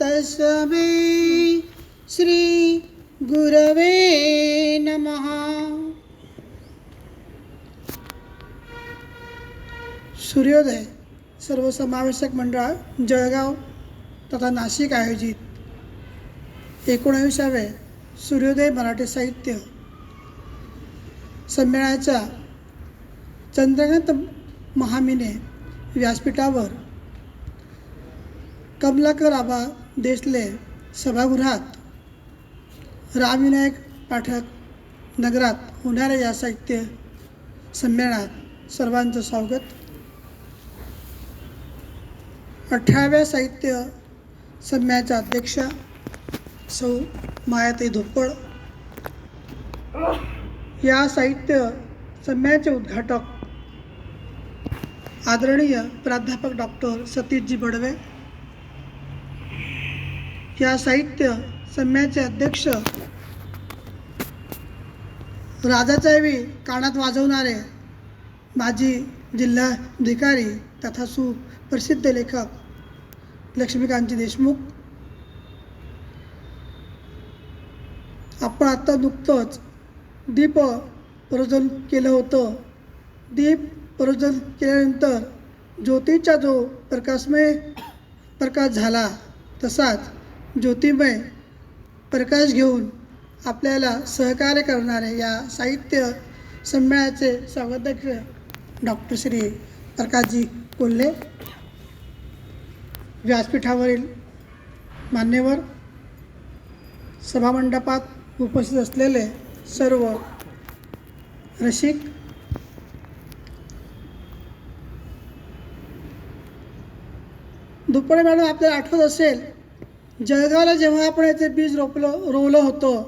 तस्मै श्री गुरवे नमः। सूर्योदय सर्वसमावेशक मंडळ जळगाव तथा नाशिक आयोजित एकोणाविसावे सूर्योदय मराठी साहित्य संमेलनाच्या चंद्रकांत महामिने व्यासपीठावर कमलाकर आबा देसले सभागृहात. रामविनायक पाठक नगरात होणाऱ्या या साहित्य संमेलनात सर्वांचं स्वागत. अठराव्या साहित्य संमेलनाच्या अध्यक्षा सौ मायाताई धोपड या साहित्य संमेलनाचे उद्घाटक आदरणीय प्राध्यापक डॉक्टर सतीशजी बडवे. या साहित्य सम्याचे अध्यक्ष राजाचावी कानात वाजवणारे माजी जिल्हाधिकारी तथा सुप्रसिद्ध लेखक लक्ष्मीकांतजी देशमुख. आपण आत्ता नुकतंच दीप प्रज्वल केलं होतं. दीप प्रज्वल केल्यानंतर ज्योतीचा जो प्रकाशमय प्रकाश झाला तसाच ज्योतिमय प्रकाश घेऊन आपल्याला सहकार्य करणारे या साहित्य संमेलनाचे स्वागताध्यक्ष डॉक्टर श्री प्रकाशजी कोल्हे व्यासपीठावरील मान्यवर सभामंडपात उपस्थित असलेले सर्व रसिक दुप्पडे मॅडम आपल्याला आठवत असेल जळगावला जेव्हा आपण याचं बीज रोपलं रोवलं होतं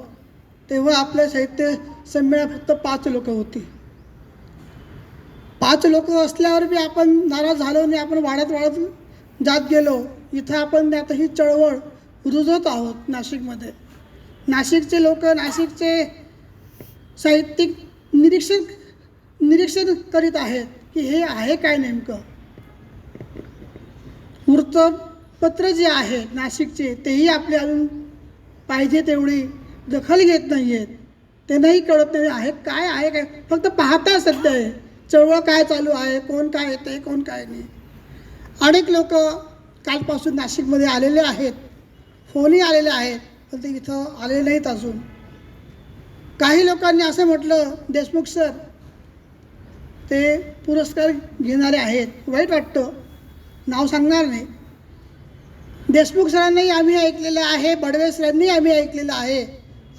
तेव्हा आपल्या साहित्य संमेलनात फक्त पाच लोक होती. पाच लोक असल्यावर बी आपण नाराज झालो नाही आपण वाढत वाढत जात गेलो. इथं आपण आता ही चळवळ रुजवत आहोत नाशिकमध्ये. नाशिकचे लोक नाशिकचे साहित्यिक निरीक्षण निरीक्षण करीत आहेत की हे आहे काय नेमकं? पत्र जे आहेत नाशिकचे तेही आपले अजून पाहिजे तेवढी दखल घेत नाही आहेत त्यांनाही कळत नाही आहे काय आहे काय? फक्त पाहता सध्या आहे. चळवळ काय चालू आहे कोण काय येते कोण काय नाही. अनेक लोक कालपासून नाशिकमध्ये आलेले आहेत. फोनही आलेले आहेत पण ते इथं आलेले नाहीत अजून. काही लोकांनी असं म्हटलं देशमुख सर ते पुरस्कार घेणारे आहेत. वाईट वाटतं. नाव सांगणार नाही. देशमुख सरांनाही आम्ही ऐकलेलं आहे बडवे सरांनी आम्ही ऐकलेलं आहे.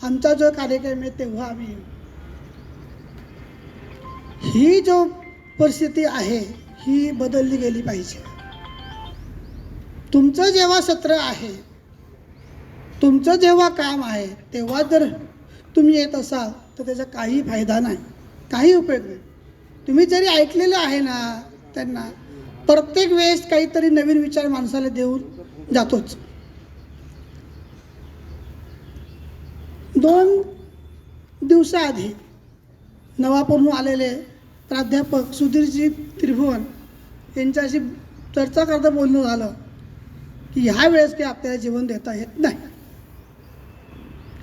आमचा जो कार्यक्रम आहे तेव्हा आम्ही येऊ. ही जो परिस्थिती आहे ही बदलली गेली पाहिजे. तुमचं जेव्हा सत्र आहे तुमचं जेव्हा काम आहे तेव्हा जर तुम्ही येत असाल तर त्याचा काही फायदा नाही काही उपयोग नाही. तुम्ही जरी ऐकलेलं आहे ना त्यांना प्रत्येक वेळेस काहीतरी नवीन विचार माणसाला देऊन जातोच. दोन दिवसाआधी नवापूरहून आलेले प्राध्यापक सुधीरजी त्रिभुवन यांच्याशी चर्चा करता बोलणं झालं की ह्या वेळेस काही आपल्याला जीवन देता येत नाही.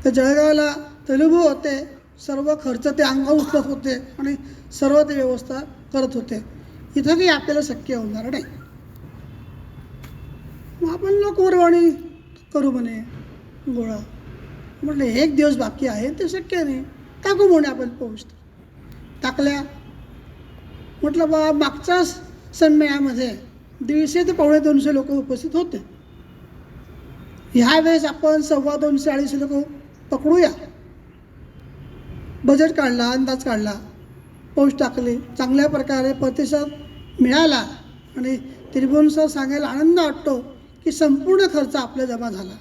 तर जळगावला तेलुगू होते सर्व खर्च ते अंगावर उचलत होते आणि सर्व ते व्यवस्था करत होते. इथं काही आपल्याला शक्य होणार नाही. मग आपण लोक लोकवर्गणी करू म्हणे गोळा. म्हटलं एक दिवस बाकी आहे ते शक्य नाही टाकू म्हणे आपण पोस्ट. टाकल्या. म्हटलं बा मागच्या संमेळनामध्ये दीडशे ते पावणे दोनशे लोक उपस्थित होते. ह्या वेळेस आपण सव्वा दोनशे अडीचशे लोक पकडूया. बजेट काढला अंदाज काढला. पोस्ट टाकली. चांगल्या प्रकारे प्रतिसाद मिळाला. आणि त्रिभुवन सर सांगायला आनंद वाटतो. की संपूर्ण खर्च आपला जमा झाला.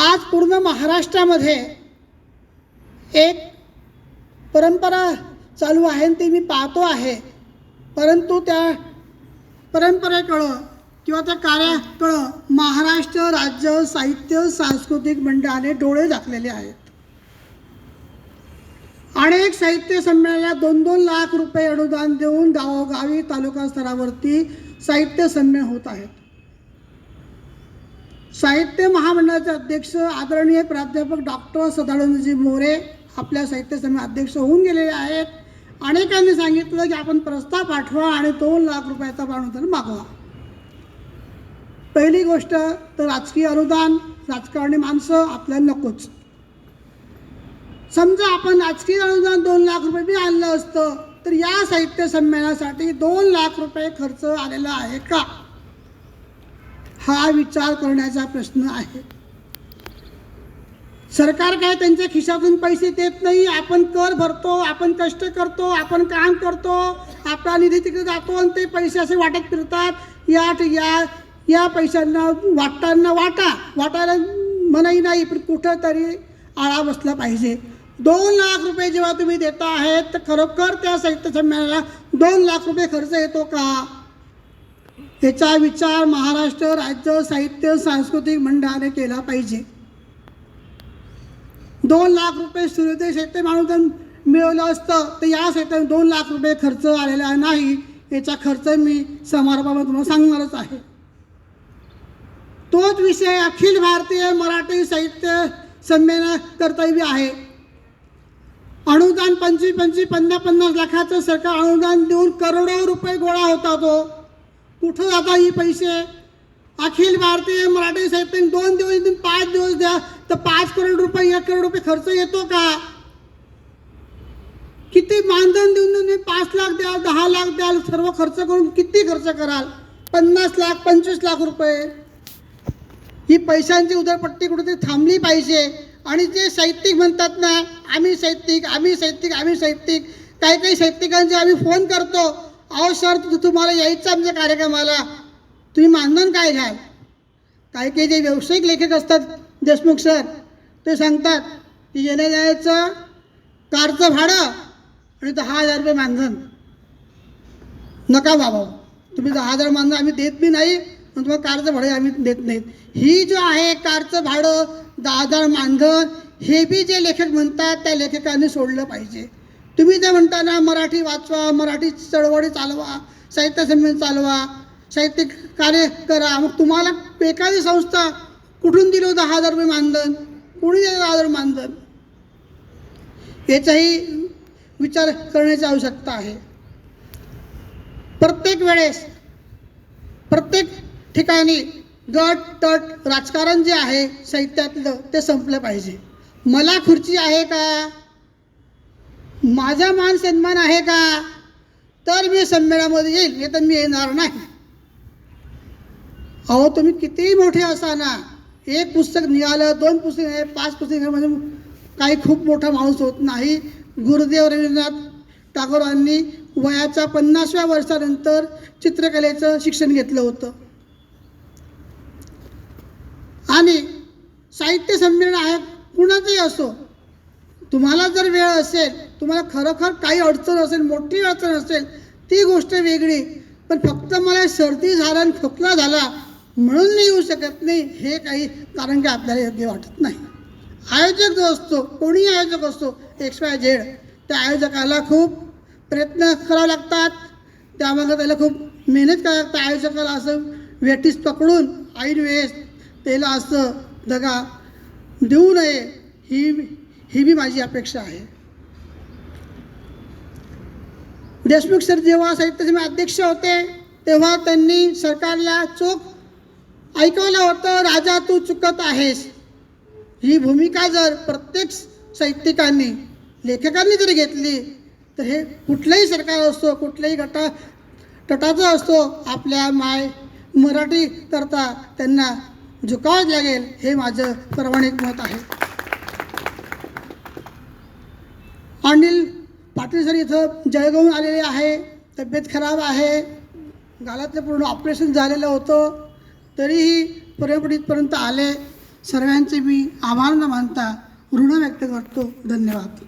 आज पूर्ण महाराष्ट्रामध्ये एक परंपरा चालू आहे आणि ती मी पाहतो आहे. परंतु त्या परंपरेकडं किंवा त्या कार्याकडं महाराष्ट्र राज्य साहित्य सांस्कृतिक मंडळाने डोळे झाकलेले आहेत. अनेक साहित्य संमेलनाला दोन दोन लाख रुपये अनुदान देऊन गावोगावी तालुका स्तरावरती साहित्य संमेलन होत आहेत. साहित्य महामंडळाचे अध्यक्ष आदरणीय प्राध्यापक डॉक्टर सदानंदजी मोरे आपल्या साहित्य संमेलन अध्यक्ष होऊन गेलेले आहेत. अनेकांनी सांगितलं की आपण प्रस्ताव पाठवा आणि दोन लाख रुपयाचा अनुदान मागवा. पहिली गोष्ट तर राजकीय अनुदान राजकारणी माणसं आपल्याला नकोच. समजा आपण राजकीय अनुदान दोन लाख रुपये बी आणलं असतं तर या साहित्य संमेलनासाठी दोन लाख रुपये खर्च आलेला आहे का? हा विचार करण्याचा प्रश्न आहे. सरकार काय त्यांच्या खिशातून पैसे देत नाही? आपण कर भरतो आपण कष्ट करतो आपण काम करतो आपला निधी तिकडे जातो आणि ते पैसे असे वाटत फिरतात. या या या पैशांना वाटताना वाटा. वाटायला मनाई नाही पण कुठंतरी आळा बसला पाहिजे. दोन लाख रुपये जेव्हा तुम्ही देता आहेत तर खरोखर त्या साहित्य संमेलनाला दोन लाख रुपये खर्च येतो का? याचा विचार महाराष्ट्र राज्य साहित्य सांस्कृतिक मंडळाने केला पाहिजे. दोन लाख रुपये सूर्योदय साहित्य माणूस मिळवलं असतं तर या साहित्यात दोन लाख रुपये खर्च आलेला नाही. याचा खर्च मी समारंभामध्ये तुम्हाला सांगणारच आहे. तोच विषय अखिल भारतीय मराठी साहित्य संमेलन कर्तव्य आहे. अनुदान पंचवीस पंचवीस पन्नास पन्नास लाखाचं सरकार अनुदान देऊन करोडो रुपये गोळा होता तो. कुठं जाता ही पैसे? अखिल भारतीय मराठी साहित्य दोन दिवस देऊन पाच दिवस द्या तर पाच करोड रुपये एक करोड रुपये खर्च येतो का? किती मानधन देऊन तुम्ही पाच लाख द्याल दहा लाख द्याल सर्व खर्च करून किती खर्च कराल? पन्नास लाख पंचवीस लाख रुपये. ही पैशांची उदरपट्टी कुठेतरी थांबली पाहिजे. आणि जे साहित्यिक म्हणतात ना आम्ही साहित्यिक आम्ही साहित्यिक आम्ही साहित्यिक. काही काही साहित्यिकांचे आम्ही फोन करतो अहो सर तुम्हाला यायचं आमच्या कार्यक्रमाला. तुम्ही मानधन काय घ्याल? काही काही जे व्यावसायिक लेखक असतात देशमुख सर ते सांगतात की येण्या जायचं कारचं भाडं आणि दहा हजार रुपये मानधन. नका बाबा तुम्ही दहा हजार मानधन आम्ही देत बी नाही आणि तुम्हाला कारचं भाडं आम्ही देत नाहीत. ही जो आहे कारचं भाडं दहा हजार मानधन हे बी जे लेखक म्हणतात त्या लेखकांनी सोडलं पाहिजे. तुम्ही जे म्हणता ना मराठी वाचवा मराठी चळवळी चालवा साहित्य संमेलन चालवा साहित्यिक कार्य करा मग तुम्हाला एखादी संस्था कुठून दिलं दहा हजार रुपये मानधन? कोणी दिलं दहा हजार मानधन? याचाही विचार करण्याची आवश्यकता आहे. प्रत्येक वेळेस प्रत्येक ठिकाणी गट तट राजकारण जे आहे साहित्यातलं ते संपलं पाहिजे. मला खुर्ची आहे का? माझा मान सन्मान आहे का? तर मी संमेलनामध्ये येईल हे तर मी येणार नाही. अहो तुम्ही कितीही मोठे असा ना एक पुस्तक निघालं दोन पुस्तक आहे पाच पुस्तक म्हणजे काही खूप मोठा माणूस होत नाही. गुरुदेव रवींद्रनाथ टागोरांनी वयाच्या पन्नासव्या वर्षानंतर चित्रकलेचं शिक्षण घेतलं होतं. आणि साहित्य संमेलन आहे कुणाचंही असो. तुम्हाला जर वेळ असेल तुम्हाला खरोखर काही अडचण असेल मोठी अडचण असेल ती गोष्ट वेगळी. पण फक्त मला सर्दी झाला आणि खोकला झाला म्हणून मी येऊ शकत नाही हे काही कारण की आपल्याला योग्य वाटत नाही. आयोजक जो असतो कोणी आयोजक असतो एक्स वाय झेड त्या आयोजकाला खूप प्रयत्न करावे लागतात. त्यामागे त्याला खूप मेहनत करावी लागते. आयोजकाला असं वेटीस पकडून ऐन वेळेस त्याला असं दगा देऊ नये ही ही बी माझी अपेक्षा आहे. देशमुख सर जेव्हा साहित्य सभा अध्यक्ष होते तेव्हा त्यांनी सरकारला चोख ऐकवलं होतं राजा तू चुकत आहेस. ही भूमिका जर प्रत्येक साहित्यिकांनी लेखकांनी जर घेतली तर हे कुठलंही सरकार असतो कुठल्याही गटा गटाचा असतो आपल्या माय मराठी करता त्यांना झुकावत लागेल हे माझं प्रमाणिक मत आहे. अनिल पाटील सर इथं जळगावून आलेले आहे तब्येत खराब आहे गालातलं पूर्ण ऑपरेशन झालेलं होतं तरीही पर्यंत आले. सर्वांचे मी आभार न मानता ऋण व्यक्त करतो. धन्यवाद.